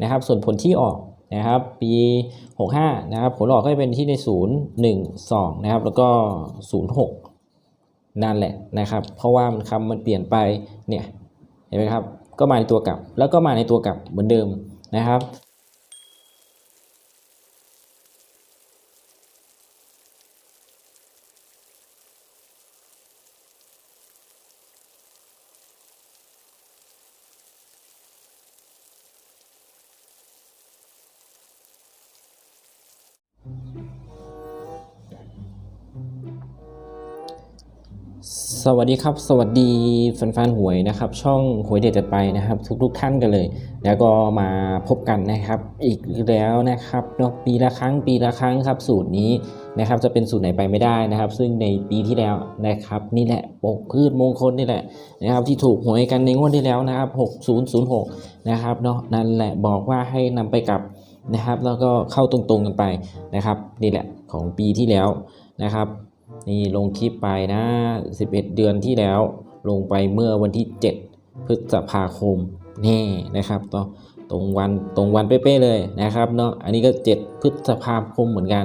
นะครับ ส่วนผลที่ออกนะครับ ปี 65 นะครับ ผลออกก็จะเป็นที่ใน 0 1 2 นะครับ แล้วก็ 0 6 นั่นแหละนะครับ เพราะว่ามันคำมันเปลี่ยนไปเนี่ยเห็นไหมครับ ก็มาในตัวกลับ แล้วก็มาในตัวกลับเหมือนเดิมนะครับ สวัสดีครับ สวัสดีแฟนๆหวยนะครับ ช่องหวยเด็ดจัดไปนะครับ ทุกๆท่านกันเลย แล้วก็มาพบกันนะครับ อีกแล้วนะครับเนาะปีละครั้งปีละครั้งครับ สูตรนี้นะครับ จะเป็นสูตรไหนไปไม่ได้นะครับ ซึ่งในปีที่แล้วนะครับ นี่แหละปกพืชมงคลนี่แหละนะครับ ที่ถูกหวยกันในงวดที่แล้วนะครับ 6006 นะครับเนาะนั่นแหละบอกว่าให้นำไปกับนะครับ แล้วก็เข้าตรงๆกันไปนะครับ นี่แหละของปีที่แล้วนะครับ นี่ลงคลิปไปนะ 11 เดือนที่แล้ว ลงไปเมื่อวันที่ 7 พฤษภาคมนี่นะครับตรงตรงวันตรงวันเป๊ะๆเลยนะครับเนาะอันนี้ก็ 7 พฤษภาคมเหมือนกัน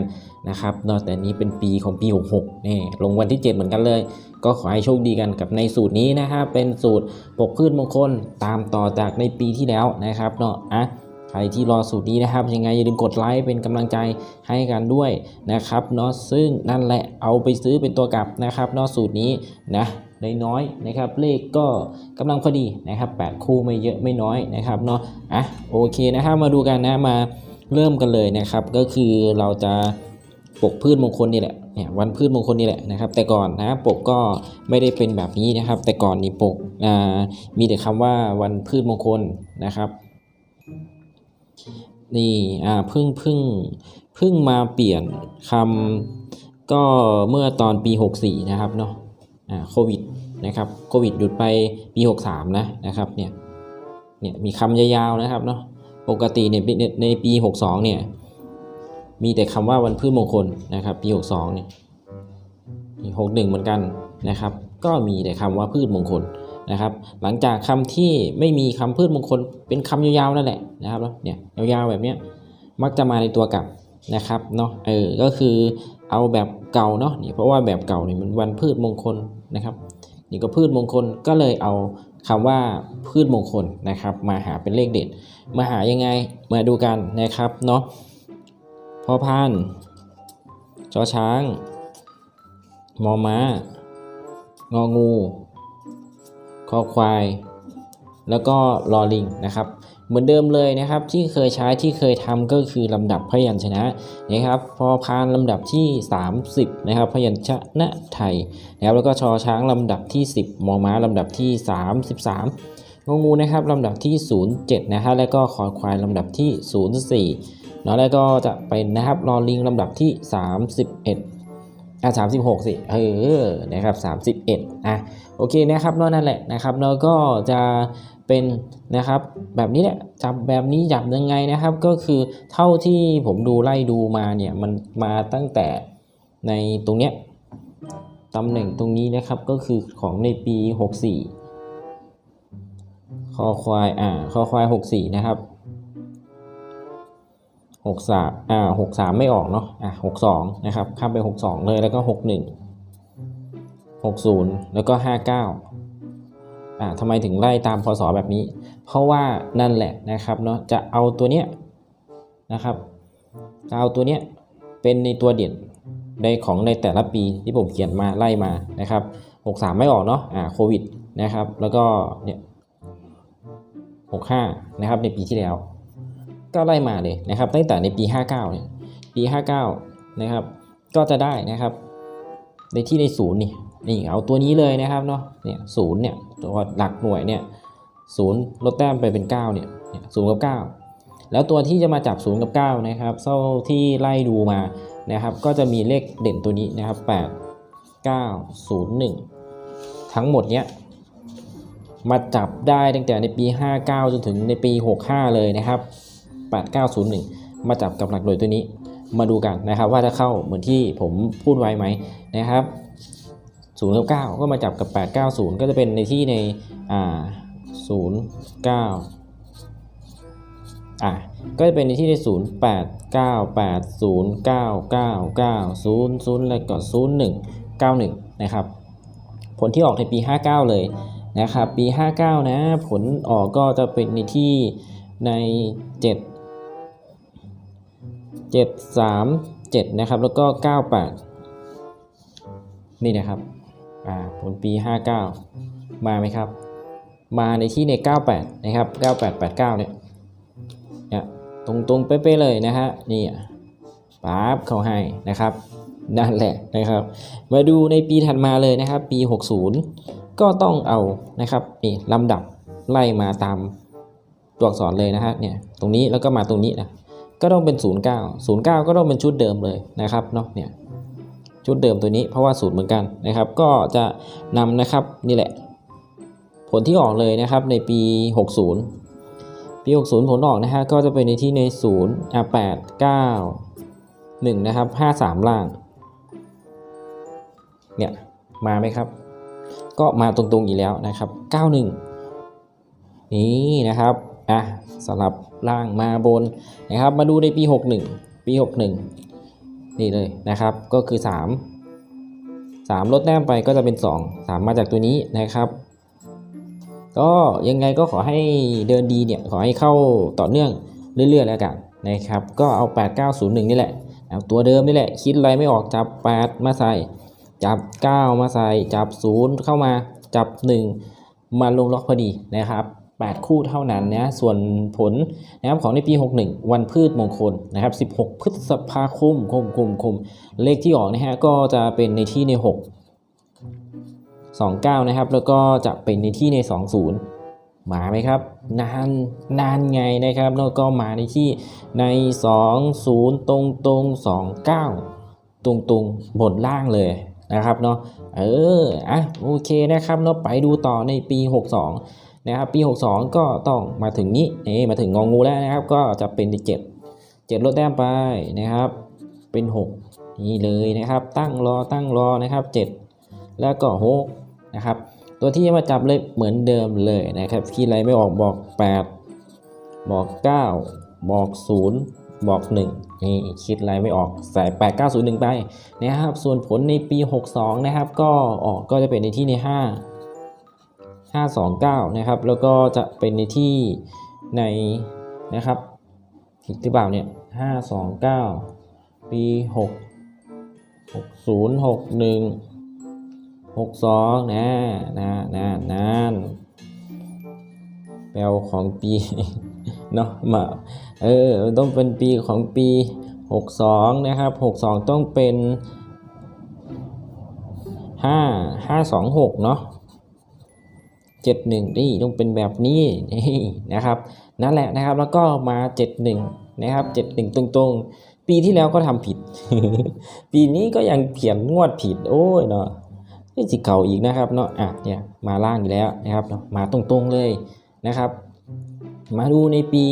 นะครับเนาะแต่นี้เป็นปีของปี 66นี่ลงวันที่ 7 เหมือนกันเลย ก็ขอให้โชคดีกันกับในสูตรนี้นะครับเป็นสูตรปกพืชมงคลตามต่อจากในปีที่แล้วนะครับเนาะอะ ใครที่รอสูตรนี้นะครับ ยังไงอย่าลืมกดไลค์เป็นกำลังใจให้กันด้วยนะครับเนาะซึ่งนั่นแหละเอาไปซื้อเป็นตัวกลับนะครับเนาะสูตรนี้นะน้อยๆนะครับ เลขก็กำลังพอดีนะครับ 8 คู่ไม่เยอะไม่น้อยนะครับเนาะอะโอเคนะครับมาดูกันนะมาเริ่มกันเลยนะครับ ก็คือเราจะปกพืชมงคลนี่แหละเนี่ยวันพืชมงคลนี่แหละนะครับ แต่ก่อนนะปกก็ไม่ได้เป็นแบบนี้นะครับ แต่ก่อนนี่ปกอ่ามีแต่คำว่าวันพืชมงคลนะครับ นี่อ่าเพิ่งเพิ่งเพิ่งมาเปลี่ยนคำก็เมื่อตอนปี 64 นะครับเนาะอ่าโควิดนะครับโควิดหยุดไปปี 63 นะนะครับเนี่ยเนี่ยมีคำยาวๆนะครับเนาะปกติเนี่ยในในปี 62 เนี่ยมีแต่คำว่าวันพืชมงคลนะครับ ปี 62 เนี่ย61 เหมือนกันนะครับ ก็มีแต่คำว่าพืชมงคล นะครับ หลังจากคำที่ไม่มีคำพืชมงคลเป็นคำยาวๆนั่นแหละนะครับเนี่ยยาวๆแบบเนี้ยมักจะมาในตัวกลับนะครับเนาะเออก็คือเอาแบบเก่าเนาะนี่เพราะว่าแบบเก่าเนี่ยมันวันพืชมงคลนะครับนี่ก็พืชมงคลก็เลยเอาคำว่าพืชมงคลนะครับ มาหาเป็นเลขเด็ด มาหายังไงมาดูกันนะครับเนาะพอพานจอช้าง มอม้างองู คอควาย แล้วก็ลอลิงนะครับ เหมือนเดิมเลยนะครับ ที่เคยใช้ที่เคยทำก็คือลำดับพยัญชนะนะครับ พอพานลำดับที่ 30 นะครับ พยัญชนะไทยนะครับแล้วก็ชอช้างลำดับที่ 10มอม้าลำดับที่ 33งงูนะครับลำดับที่ 07 นะครับแล้วก็คอควายลำดับที่ 04เนาะแล้วก็จะเป็นนะครับลอลิงลำดับที่ 31 อะ36สิบหกสิ เออ นะครับ31อะ โอเคนะครับนอะนั่นแหละนะครับแล้วก็จะเป็นนะครับแบบนี้แหละจับแบบนี้จับยังไงนะครับ ก็คือเท่าที่ผมดูไล่ดูมาเนี่ยมันมาตั้งแต่ในตรงเนี้ยตำแหน่งตรงนี้นะครับก็คือของในปี 64คอควายอ่าคอควาย 64 นะครับ 63อ่า63ไม่ออกเนาะอ่า62นะครับข้ามไป62เลยแล้วก็61 60แล้วก็59อ่าทำไมถึงไล่ตามพศแบบนี้ เพราะว่านั่นแหละนะครับเนาะจะเอาตัวเนี้ยนะครับจะเอาตัวเนี้ยเป็นในตัวเด่นในของในแต่ละปีที่ผมเขียนมาไล่มานะครับ63ไม่ออกเนาะอ่าโควิดนะครับ แล้วก็เนี่ย65นะครับในปีที่แล้ว ก็ไล่มาเลยนะครับตั้งแต่ในปี 59เนี่ยปี 59 นะครับ ก็จะได้นะครับ ในที่ในศูนย์นี่นี่เอาตัวนี้เลยนะครับเนาะเนี่ยศูนย์เนี่ยตัวหลักหน่วยเนี่ยศูนย์ลดแต้มไปเป็น 9 เนี่ยเนี่ศูนย์กับ 9 แล้วตัวที่จะมาจับศูนย์กับ 9 นะครับเท่าที่ไล่ดูมานะครับ ก็จะมีเลขเด่นตัวนี้นะครับ 8 9 0 1 ทั้งหมดเนี้ยมาจับได้ตั้งแต่ในปี 59 จนถึงในปี 65 เลยนะครับ 8901 มาจับกับหลักหน่วยตัวนี้ มาดูกันนะครับว่าจะเข้าเหมือนที่ผมพูดไว้ไหมนะครับ0กับ9ก็มาจับกับ 890 ก็จะเป็นในที่ในอ่า0 9อะก็จะเป็นในที่ในศูนย์แปดเก้าแล้วก็ศูนย์หนึ่งเก้าหนึ่งนะครับ ผลที่ออกในปี 59 เลยนะครับ ปี 59 นะ ผลออกก็จะเป็นในที่ใน 7 7 3 7 นะครับ แล้วก็ 98 นี่นะครับอ่าผลปี 59 มาไหมครับ มาในที่ใน 98 นะครับ 9889 เนี่ยเนี่ยตรงตรงๆ เป๊ะๆเลยนะฮะนี่ปั๊บเขาให้นะครับนั่นแหละนะครับ มาดูในปีถัดมาเลยนะครับ ปี 60 ก็ต้องเอานะครับนี่ลำดับไล่มาตามตัวอักษรเลยนะฮะเนี่ยตรงนี้แล้วก็มาตรงนี้นะ ก็ต้องเป็น 09 09 ก็ต้องเป็นชุดเดิมเลยนะครับเนาะเนี่ยชุดเดิมตัวนี้เพราะว่าสูตรเหมือนกันนะครับ ก็จะนำนะครับนี่แหละ ผลที่ออกเลยนะครับในปี 60 ปี 60 ผลออกนะฮะก็จะเป็นในที่ใน0อะ8 9 1นะครับ53 ล่างเนี่ยมาไหมครับ ก็มาตรงๆอีกแล้วนะครับ 91 นี่นะครับ อะสลับล่างมาบนนะครับ มาดูในปี 61 ปี 61 นี่เลยนะครับ ก็คือ 3 3 ลดแต้มไปก็จะเป็น 2 3 มาจากตัวนี้นะครับ ก็ยังไงก็ขอให้เดินดีเนี่ย ขอให้เข้าต่อเนื่องเรื่อยๆแล้วกันนะครับ ก็เอา 8901 นี่แหละเอาตัวเดิมนี่แหละ คิดอะไรไม่ออกจับ 8 มาใส่ จับ 9 มาใส่ จับ 0 เข้ามา จับ 1 มาลงล็อกพอดีนะครับ 8 คู่เท่านั้นนะส่วนผลนะครับของในปี 61 วันพืชมงคลนะครับ 16 พฤษภาคมคมคมคมเลขที่ออกนะฮะก็จะเป็นในที่ใน 6 29 นะครับ แล้วก็จะเป็นในที่ใน 20 มาไหมครับ นานนานไงนะครับ แล้วก็มาในที่ใน 20 ตรงตรง29 ตรงตรงบนล่างเลยนะครับเนาะเอออะโอเคนะครับเนาะไปดูต่อในปี 62 นะครับปี 62 ก็ต้องมาถึงนี้นี่มาถึงงองงูแล้วนะครับ ก็จะเป็น7 7ลดแต้มไปนะครับ เป็น 6 นี่เลยนะครับ ตั้งรอตั้งรอนะครับ 7 แล้วก็6นะครับ ตัวที่จะมาจับเลยเหมือนเดิมเลยนะครับคิดอะไรไม่ออกบอก 8 บอก 9 บอก 0บอก1นี่คิดอะไรไม่ออกใส่8 9 0 1 ไปนะครับ ส่วนผลในปี 62 นะครับ ก็ออกก็จะเป็นในที่ใน 5 529 นะครับ แล้วก็จะเป็นในที่ในนะครับผิดหรือเปล่าเนี่ย 529 ปี 6 60 61 62นะนะนะนะแปลของปีเนาะมาเออต้องเป็นปีของปี 62 นะครับ 62 ต้องเป็น 5 526 เนาะ 71นี่ต้องเป็นแบบนี้นี่นะครับนั่นแหละนะครับแล้วก็มา 71 นะครับ 71 ตรงๆ ปีที่แล้วก็ทำผิด ปีนี้ก็ยังเขียนงวดผิด โอ้ยเนาะนี่สิเก่าอีกนะครับเนาะอะเนี่ยมาล่างอีกแล้วนะครับมาตรงๆเลยนะครับ มาดูในปี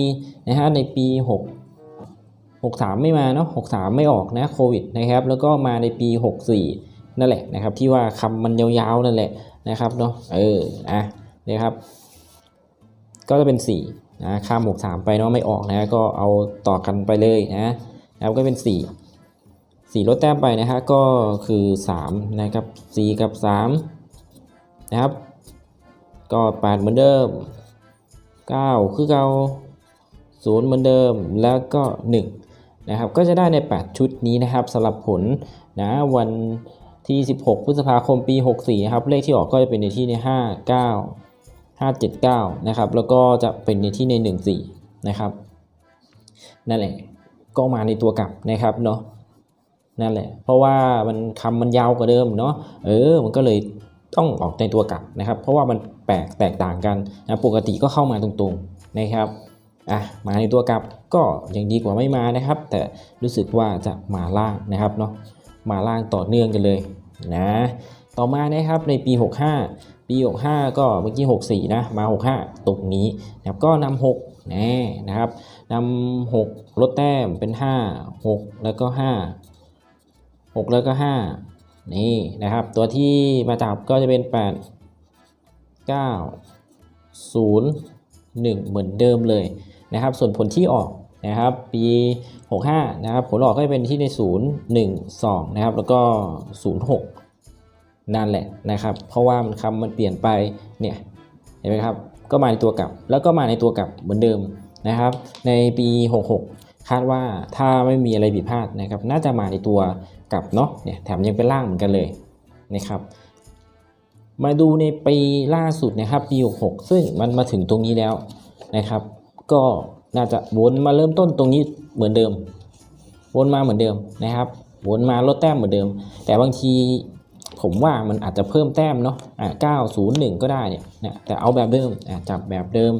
นะฮะในปี 6 63 ไม่มาเนาะ63 ไม่ออกนะโควิดนะครับ แล้วก็มาในปี 64 นั่นแหละนะครับ ที่ว่าคำมันยาวๆนั่นแหละนะครับเนาะเอออะ นะครับ ก็จะเป็น4นะข้าม63ไปเนาะไม่ออกนะก็เอาต่อกันไปเลยนะนะครับก็เป็น 4 4 ลดแต้มไปนะฮะก็คือ 3 นะครับ 4 กับ 3 นะครับ ก็ 8 เหมือนเดิม 9 คือเก่า0เหมือนเดิมแล้วก็ 1 นะครับ ก็จะได้ใน 8 ชุดนี้นะครับสำหรับผลนะวันที่ 16 พฤษภาคม ปี 64 นะครับ เลขที่ออกก็จะเป็นในที่ใน 5 9 579 นะครับ แล้วก็จะเป็นในที่ใน 14 นะครับ นั่นแหละ ก็มาในตัวกลับนะครับเนาะ นั่นแหละ เพราะว่ามันคำมันยาวกว่าเดิมเนาะ เออ มันก็เลยต้องออกในตัวกลับนะครับ เพราะว่ามันแปลกแตกต่างกันนะปกติก็เข้ามาตรงๆนะครับอะมาในตัวกลับก็ยังดีกว่าไม่มานะครับ แต่รู้สึกว่าจะมาล่างนะครับเนาะมาล่างต่อเนื่องกันเลยนะต่อมานะครับในปี 65 ปี 65 ก็เมื่อกี้ 64 นะ มา 65 ตรงนี้นะครับก็นำ6น่นะครับนำ6ลดแต้มเป็น 5 6 แล้วก็ 5 6 แล้วก็ 5 นี่นะครับ ตัวที่มาจับก็จะเป็น 8 9 0 1 เหมือนเดิมเลยนะครับ ส่วนผลที่ออกนะครับ ปี 65 นะครับ ผลออกก็จะเป็นที่ใน 0 1 2 นะครับ แล้วก็ 06 นั่นแหละนะครับ เพราะว่ามันคำมันเปลี่ยนไปเนี่ยเห็นไหมครับก็มาในตัวกลับ แล้วก็มาในตัวกลับเหมือนเดิมนะครับ ในปี 66 คาดว่าถ้าไม่มีอะไรผิดพลาดนะครับ น่าจะมาในตัวกลับเนาะเนี่ยแถมยังเป็นล่างเหมือนกันเลยนะครับ มาดูในปีล่าสุดนะครับปี 66 ซึ่งมันมาถึงตรงนี้แล้วนะครับ ก็น่าจะวนมาเริ่มต้นตรงนี้เหมือนเดิม วนมาเหมือนเดิมนะครับวนมาลดแต้มเหมือนเดิม แต่บางที ผมว่ามันอาจจะเพิ่มแต้มเนาะอ่า901 ก็ได้เนี่ยนะแต่เอาแบบเดิมอ่าจับแบบเดิม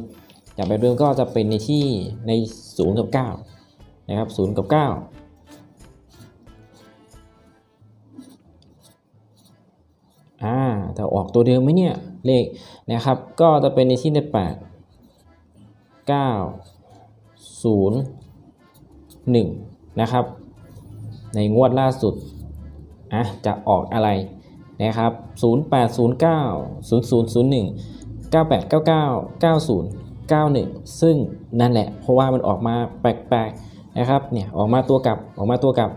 จับแบบเดิมก็จะเป็นในที่ใน 0 กับ 9 นะครับ 0 กับ 9 อ่าแต่ออกตัวเดิมไหมเนี่ย เลขนะครับ ก็จะเป็นในที่ใน 8 9 0 1 นะครับ ในงวดล่าสุดอะจะออกอะไร นะครับ 0809 0001 9899 90 91 ซึ่งนั่นแหละ เพราะว่ามันออกมาแปลกๆนะครับ เนี่ยออกมาตัวกลับออกมาตัวกลับ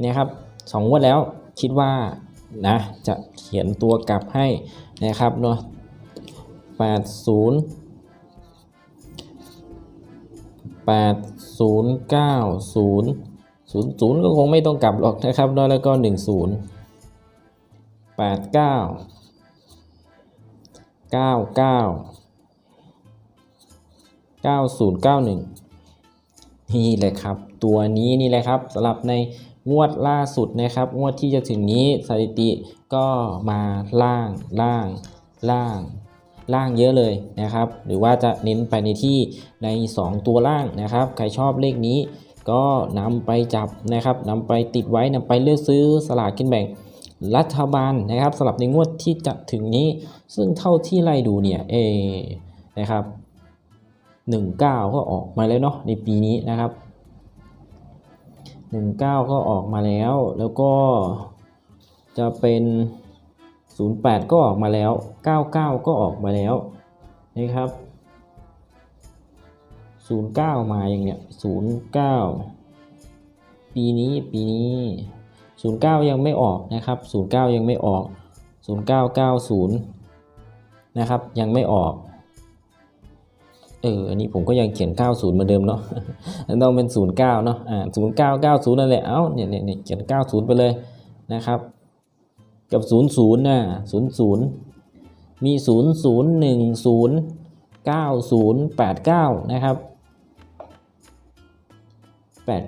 เนี่ยครับสองงวดแล้วคิดว่านะจะเขียนตัวกลับให้นะครับเนาะ80 8090 00ก็คงไม่ต้องกลับหรอกนะครับ เนาะแล้วก็10 89 99 9091นี่แหละครับ ตัวนี้นี่แหละครับสำหรับในงวดล่าสุดนะครับ งวดที่จะถึงนี้สถิติก็มาล่างล่างล่างล่างเยอะเลยนะครับ หรือว่าจะเน้นไปในที่ใน 2 ตัวล่างนะครับ ใครชอบเลขนี้ก็นำไปจับนะครับนำไปติดไว้นำไปเลือกซื้อสลากกินแบ่ง รัฐบาลนะครับสำหรับในงวดที่จะถึงนี้ ซึ่งเท่าที่ไล่ดูเนี่ยเอนะครับ19 ก็ออกมาแล้วเนาะในปีนี้นะครับ 19 ก็ออกมาแล้ว แล้วก็จะเป็น 08 ก็ออกมาแล้ว 99 ก็ออกมาแล้วนะครับ 09 มาอย่างเนี้ย09 ปีนี้ปีนี้ 09 ยังไม่ออกนะครับ 09 ยังไม่ออก 0990 นะครับ ยังไม่ออก เออ อันนี้ผมก็ยังเขียน 90 เหมือนเดิมเนาะ ต้องเป็น 09 เนาะ อ่า 0990 นั่นแหละ เอ้า เนี่ยเนี่ยเนี่ยเขียน 90 ไปเลยนะครับ กับ 00นะ00 มี 0010 9089 นะครับ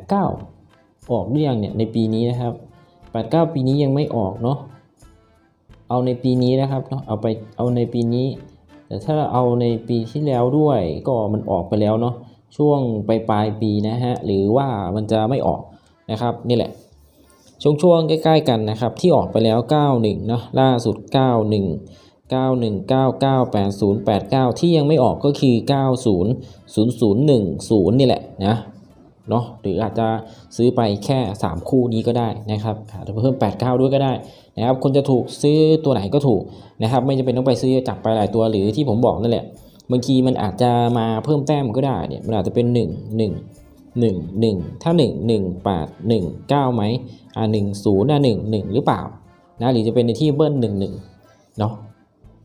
89 ออกหรือยังเนี่ยในปีนี้นะครับ 89 ปีนี้ยังไม่ออกเนาะเอาในปีนี้นะครับเนาะเอาไปเอาในปีนี้ แต่ถ้าเอาในปีที่แล้วด้วยก็มันออกไปแล้วเนาะช่วงปลายปลายปีนะฮะหรือว่ามันจะไม่ออกนะครับนี่แหละ ช่วงช่วงใกล้ๆกันนะครับที่ออกไปแล้ว 91เนาะล่าสุด 91 91 99 80 89 ที่ยังไม่ออกก็คือ 90 0010 นี่แหละนะ เนาะหรืออาจจะซื้อไปแค่ 3 คู่นี้ก็ได้นะครับอาจจะเพิ่ม 89 ด้วยก็ได้นะครับคนจะถูกซื้อตัวไหนก็ถูกนะครับ ไม่จำเป็นต้องไปซื้อจับไปหลายตัวหรือที่ผมบอกนั่นแหละบางทีมันอาจจะมาเพิ่มแต้มก็ได้เนี่ยมันอาจจะเป็น 1 1 1 1 ถ้า 1 1 8 1 9ไหมอ่า1 0อะ1 1 หรือเปล่านะหรือจะเป็นในที่เบิ้ล1 1เนาะ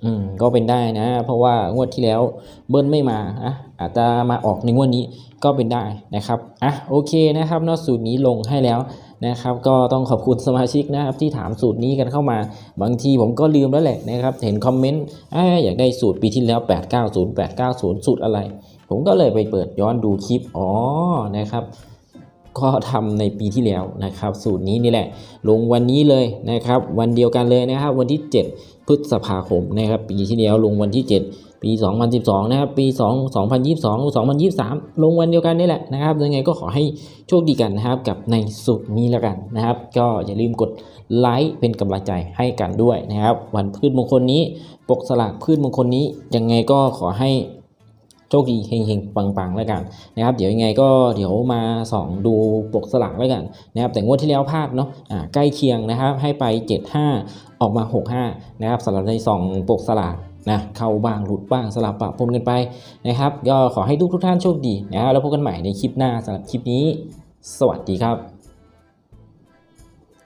อืมก็เป็นได้นะ เพราะว่างวดที่แล้วเบิ้ลไม่มาอะอาจจะมาออกในงวดนี้ก็เป็นได้นะครับอะโอเคนะครับนอกสูตรนี้ลงให้แล้วนะครับ ก็ต้องขอบคุณสมาชิกนะครับที่ถามสูตรนี้กันเข้ามา บางทีผมก็ลืมแล้วแหละนะครับ เห็นคอมเมนต์อ่าอยากได้สูตรปีที่แล้ว 890 890 สูตรอะไร ผมก็เลยไปเปิดย้อนดูคลิปอ๋อนะครับก็ทำในปีที่แล้วนะครับ สูตรนี้นี่แหละ ลงวันนี้เลยนะครับ วันเดียวกันเลยนะครับ วันที่ 7 พฤษภาคมนะครับปีที่แล้วลงวันที่ 7 ปี 2012 นะครับปี 2 2022 2023 ลงวันเดียวกันนี่แหละนะครับยังไงก็ขอให้โชคดีกันนะครับกับในสุดนี้แล้วกันนะครับ ก็อย่าลืมกดไลค์เป็นกำลังใจให้กันด้วยนะครับ วันพืชมงคลนี้ ปกสลากพืชมงคลนี้ยังไงก็ขอให้ โชคดีเฮงๆปังๆแล้วกันนะครับเดี๋ยวยังไงก็เดี๋ยวมาส่องดูปกสลากแล้วกันนะครับแต่งวดที่แล้วพลาดเนาะอ่าใกล้เคียงนะครับให้ไป 75 ออกมา 65นะครับสำหรับในสองปกสลากนะเข้าบ้างหลุดบ้างสลับปะปนกันไปนะครับก็ขอให้ทุกทุกท่านโชคดีนะครับแล้วพบกันใหม่ในคลิปหน้าสำหรับคลิปนี้ สวัสดีครับ